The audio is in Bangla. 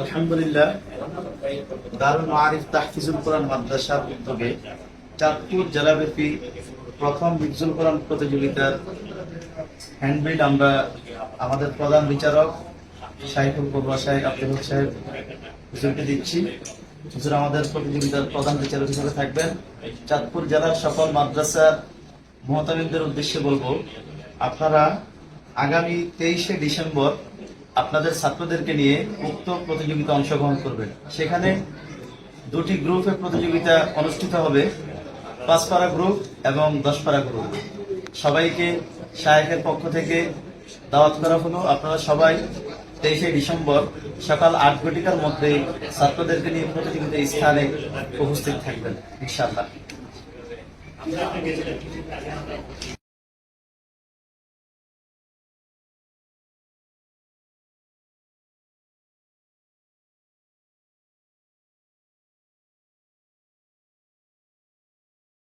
আলহামদুলিল্লাহ দারুল মারিফ তাহফিজুল কোরআন মাদ্রাসার উদ্যোগে চাঁদপুর জেলাব্যাপী প্রথম হিফজুল কোরআন প্রতিযোগিতার হ্যান্ডবিল আমরা আমাদের প্রধান বিচারক শাহিফুল কবুয়া সাহেব, আব্দুল সাহেব হুজুরকে দিচ্ছি। হুজুর আমাদের প্রতিযোগিতার প্রধান বিচারক হিসেবে থাকবেন। চাঁদপুর জেলার সকল মাদ্রাসার মহতামিমদের উদ্দেশ্যে বলব, আপনারা আগামী তেইশে ডিসেম্বর আপনাদের ছাত্রদেরকে নিয়ে উক্ত প্রতিযোগিতা অংশগ্রহণ করবেন। সেখানে দুটি গ্রুপে প্রতিযোগিতা অনুষ্ঠিত হবে পাঁচ পারা গ্রুপ এবং দশ পারা গ্রুপ। সবাইকে শায়েখের পক্ষ থেকে দাওয়াত করা হলো। আপনারা সবাই তেইশে ডিসেম্বর সকাল আট ঘটিকার মধ্যে ছাত্রদেরকে নিয়ে প্রতিযোগিতা স্থানে উপস্থিত থাকবেন, ইনশাআল্লাহ।